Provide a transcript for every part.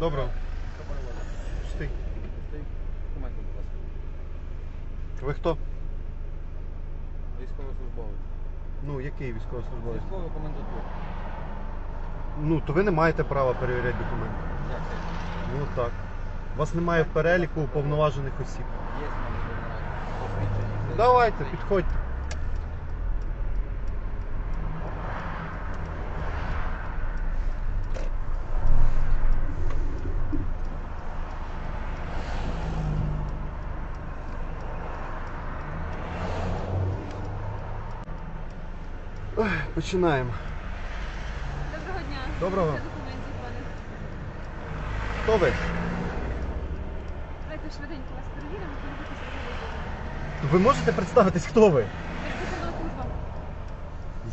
Доброго. Стій. Документи, будь ласка. Ви хто? Військовослужбовець. Ну, який військовослужбовець? Військовий комендатур. Ну, то ви не маєте права перевіряти документи. Як це? Ну так. У вас немає в переліку уповноважених осіб. Є в мене Давайте, підходьте. Ой, Починаємо. Доброго дня. Доброго. Це документів, пане. Хто ви? Давайте швиденько вас перевіримо, коли ви Ви можете представитись, хто ви? Служба.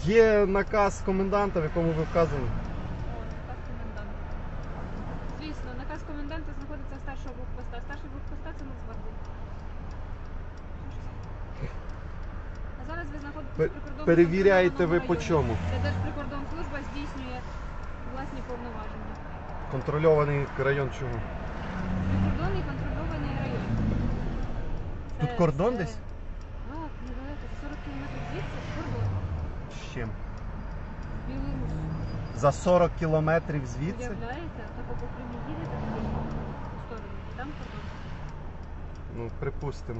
Є наказ коменданта, в якому ви вказані. О, наказ коменданта. Звісно, наказ коменданта знаходиться старшого блокпоста. Старший блокпоста це Нацгвардія. Зараз ви знаходитесь Пе- прикордонному перевіряєте ви по чому? Де Держприкордонслужба здійснює власні повноваження. Контрольований район чого? Прикордонний контрольований район. Тут Це- кордон це- десь? Так, недалеко, за 40 кілометрів звідси кордон. З чим? Білорусь. За 40 кілометрів звідси? Уявляєте? Так по прямій їдете в сторону. І там кордон. Ну, припустимо.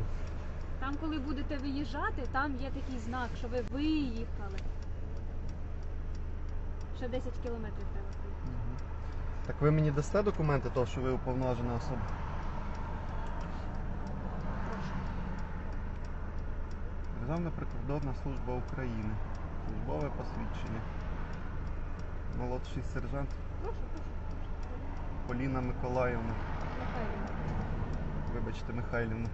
Там, коли будете виїжджати, там є такий знак, що ви виїхали. Ще 10 кілометрів треба пройти. Так ви мені дасте документи, того, що ви уповноважена особа? Прошу. Державна прикордонна служба України. Службове посвідчення. Молодший сержант Прошу, прошу, прошу. Поліна Миколаївна. Михайлівна. Вибачте, Михайлівна.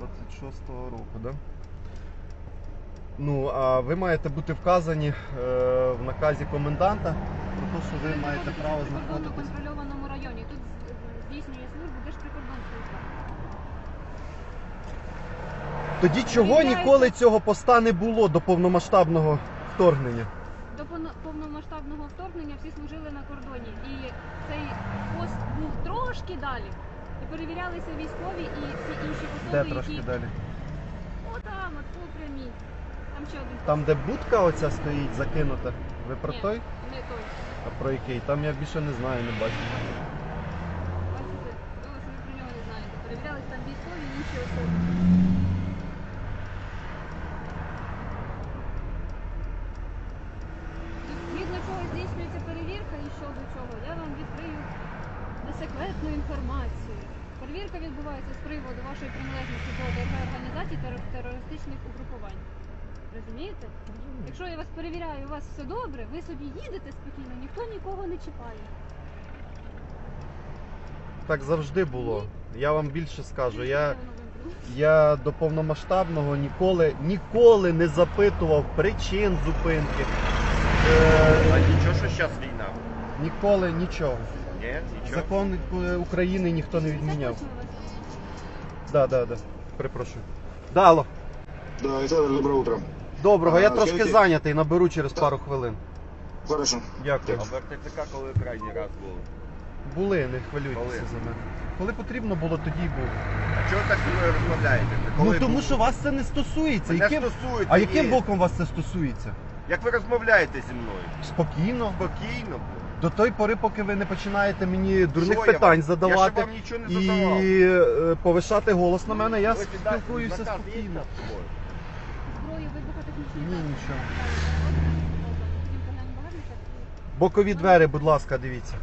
До 26-го року, да? Ну, а ви маєте бути вказані е, в наказі коменданта про те, що ви маєте право в знаходитись. контрольованому районі. Тут здійснює службу Держприкордонслужба. Тоді чого ніколи цього поста не було до повномасштабного вторгнення? До повно- повномасштабного вторгнення всі служили на кордоні. І цей пост був трошки далі. І перевірялися військові і всі інші особи, Де трошки які далі? отам, от по прямій. Там ще один Там, де будка оця стоїть закинута. Ви про Ні. той? не той. А про який? Там я більше не знаю, не бачу. Бачите, ви ось ви про нього не знаєте. Перевірялись там військові і інші особи. Згідно чого здійснюється перевірка і що до чого, я несекретну інформацію. Перевірка відбувається з приводу вашої приналежності до ДРГ організацій та терористичних угрупувань. Розумієте? Якщо я вас перевіряю, у вас все добре, ви собі їдете спокійно, ніхто нікого не чіпає. Так завжди було. Я вам більше скажу. Я, я до повномасштабного ніколи, ніколи не запитував причин зупинки. А Е, нічого, що зараз війна? ніколи нічого. Ні, нічого. Закон е, України ніхто не відміняв. Да, да, да. Перепрошую. Да, алло. Да, Александр, доброе утро. Доброго, я А, трошки скажіть- зайнятий, наберу через пару хвилин. Хорошо. Дякую. А в РТЦК коли крайній раз було? Були, не хвилюйтеся за мене. Коли потрібно було, тоді й був. А чого так зі мною розмовляєте? Коли ну тому був? що вас це не стосується. Мене Яким... стосується, А яким ні. боком вас це стосується? Як ви розмовляєте зі мною? Спокійно. Спокійно. До той пори, поки ви не починаєте мені дурних Що я питань вам? задавати Я ще вам нічого не і е, повишати голос на мене, я Ви спілкуюся спокійно. Зброю вибухотехнічної Ні, нічого. Бокові двері, будь ласка, дивіться.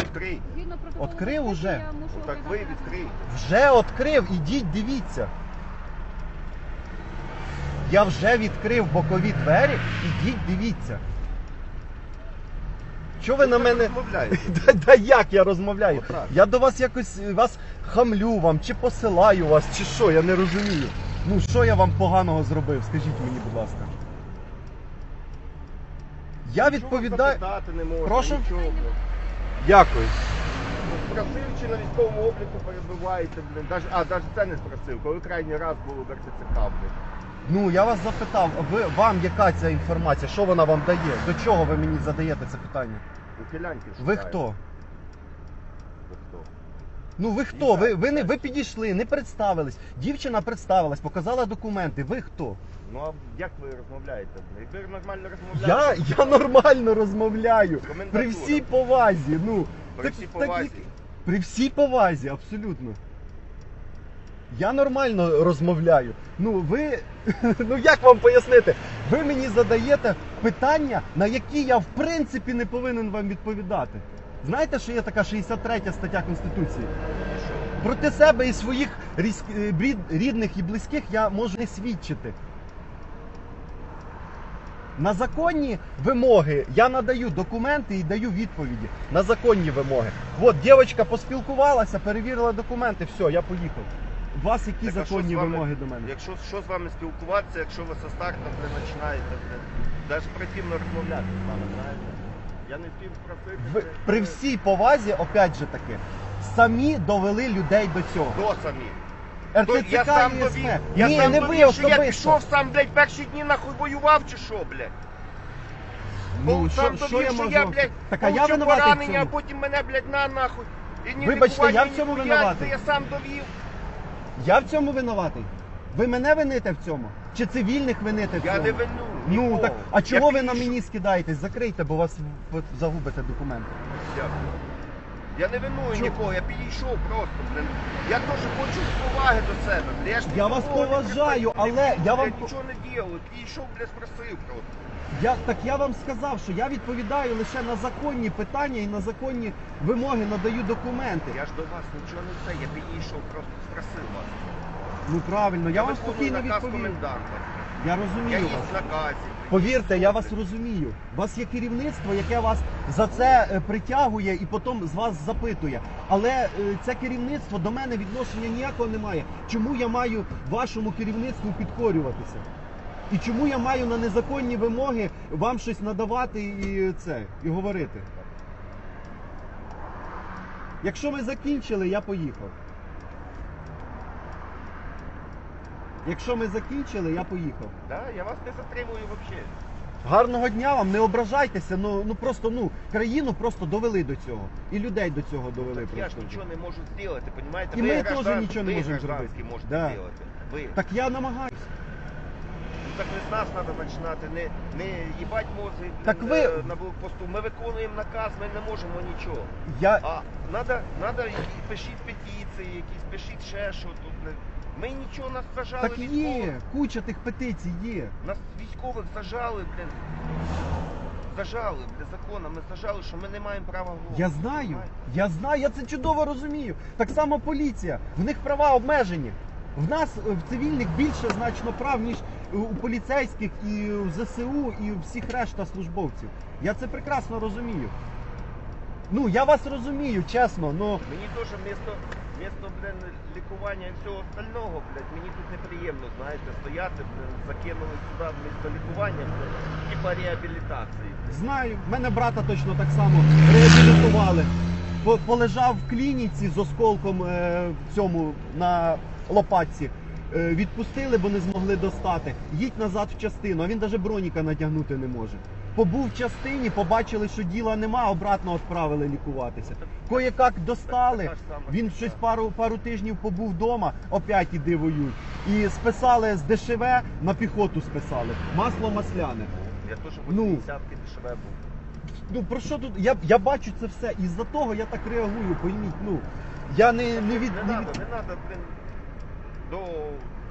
Відкрий. Згідно Відкрив уже? я Ну так ви відкрий. Вже відкрив, ідіть, дивіться. Я вже відкрив бокові двері, ідіть, дивіться. Що ви на мене. розмовляєте? Да, да як я розмовляю? Отак. Я до вас якось е, вас хамлю вам, чи посилаю вас, чи що, я не розумію. Ну що я вам поганого зробив? Скажіть мені, будь ласка. Я відповідаю. Запитати не можна, Прошу? Нічого. Дякую. Спросив, чи на військовому обліку перебуваєте, блін. Даже, а, навіть це не спросив. Коли крайній раз було в РТЦК, блін. Ну я вас запитав, ви вам яка ця інформація? Що вона вам дає? До чого ви мені задаєте це питання? Ухилянки Ви хто? Ви хто? Ну ви хто? Ви, ви, не, ви підійшли, не представились. Дівчина представилась, показала документи. Ви хто? Ну а як ви розмовляєте? Якби ви нормально розмовляєте, Я, я нормально розмовляю. При всій повазі. Ну, при так- всій повазі. як- При всій повазі, абсолютно. Я нормально розмовляю. Ну ви. Ну як вам пояснити? Ви мені задаєте питання, на які я в принципі не повинен вам відповідати. Знаєте, що є така 63 стаття Конституції? Проти себе і своїх е, рідних і близьких я можу не свідчити. На законні вимоги я надаю документи і даю відповіді на законні вимоги. От дівчинка поспілкувалася, перевірила документи, все, я поїхав. У вас які Так, а що законні з вами- вимоги до мене? Якщо що з вами спілкуватися, якщо ви со старту блин, починаєте, навіть противно розмовляти з вами, знаєте? Я не спів просити. Ви, при всій повазі, опять же таки, самі довели людей до цього. Хто самі? То РТЦК я сам і довів, я Ні, сам не ви довів, що я особисто. пішов сам, блядь, перші дні нахуй воював чи що, блядь? Ну, Бо що, сам що довів, я що можу? я, блядь, так а я получив винуватий в поранення, а цьому. потім мене, блядь, на нахуй. І ні Вибачте, я в ні цьому винуватий. це Я сам довів. Я в цьому винуватий. Ви мене вините в цьому? Чи цивільних вините в цьому? Я не вину. Ну нікого. так, а Я чого ви на мені скидаєтесь? Закрийте, бо вас ви загубите документи. Дякую. Я не виную нікого, я підійшов просто, блин. Я теж хочу поваги до себе. блін. Я, ж Я вас нікого не поважаю, припинив, але я вам- блядь, нічого не ділав. Підійшов, блядь, спросив просто. Я так я вам сказав, що я відповідаю лише на законні питання і на законні вимоги надаю документи. Я ж до вас нічого не це, я підійшов, просто спросив вас. Ну правильно, я вам виконую спокійно наказ відповів. коменданта. Я Я розумію є вас. в наказі. Повірте, я вас розумію. У вас є керівництво, яке вас за це е, притягує і потім з вас запитує. Але е, це керівництво до мене відношення ніякого немає. Чому я маю вашому керівництву підкорюватися? І чому я маю на незаконні вимоги вам щось надавати і це і говорити? Якщо ми закінчили, я поїхав. Якщо ми закінчили, я поїхав. Да, я вас не затримую взагалі. Гарного дня вам, не ображайтеся. Ну ну просто ну країну просто довели до цього. І людей до цього довели Так я ж просто. нічого не можу зробити, понімаєте? І ми теж нічого не можемо зробити. можете Да. зробити. Ви. Так я намагаюся. Так не з нас треба починати, не, не їбать мозги блін, Так ви- е, на блокпосту. Ми виконуємо наказ, ми не можемо нічого. Я А надо, надо якісь- пишіть петиції, якісь пишіть ще що тут. блін. Ми нічого нас зажали так військових. є, куча тих петицій є. Нас військових зажали, блін. Зажали, блін, законами зажали, що ми не маємо права голосу. Я знаю, я знаю, я це чудово розумію. Так само поліція. В них права обмежені. В нас е, в цивільних більше значно прав, ніж у поліцейських і в ЗСУ, і у всіх решта службовців. Я це прекрасно розумію. Ну, я вас розумію, чесно, ну. Мені теж місто, місто, блін, лікування і всього остального, блядь, мені тут неприємно, знаєте, стояти, блін, закинули сюди місто лікування, типа реабілітації. Знаю, мене брата точно так само реабілітували. По- Полежав в клініці з осколком е, в цьому на лопатці. Е, відпустили, бо не змогли достати. Їдь назад в частину, а він навіть броніка надягнути не може. Побув в частині, побачили, що діла нема, обратно відправили лікуватися. Кое-як достали. Він щось пару, пару тижнів побув вдома, опять іди воюй. І списали з ДШВ на піхоту списали. Масло масляне. Я теж Ну. 80-ки дешеве був. Ну про що тут? Я, я бачу це все, і з-за того я так реагую, пойміть. Ну я не, не від Не не надо, від. не надо, блін, до,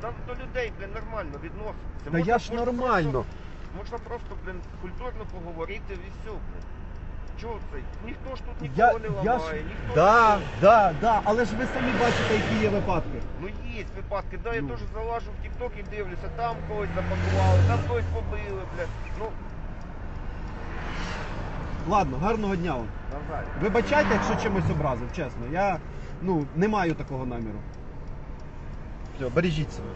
там, до людей, блін, нормально відноситися. Та я ж нормально. Просто, можна просто, блін, культурно поговорити і все, блін. Чого це? Ніхто ж тут Я, нікого не я ламає, ж, ніхто да, да, да, але ж ви самі бачите, які є випадки. Ну є випадки, да, я Ну. теж залажу в TikTok і дивлюся, там когось запакували, там когось побили, блядь. Ну, Ладно, гарного дня вам. нормально. Вибачайте, якщо чимось образив, чесно. Я ну не маю такого наміру. Все, бережіть себе.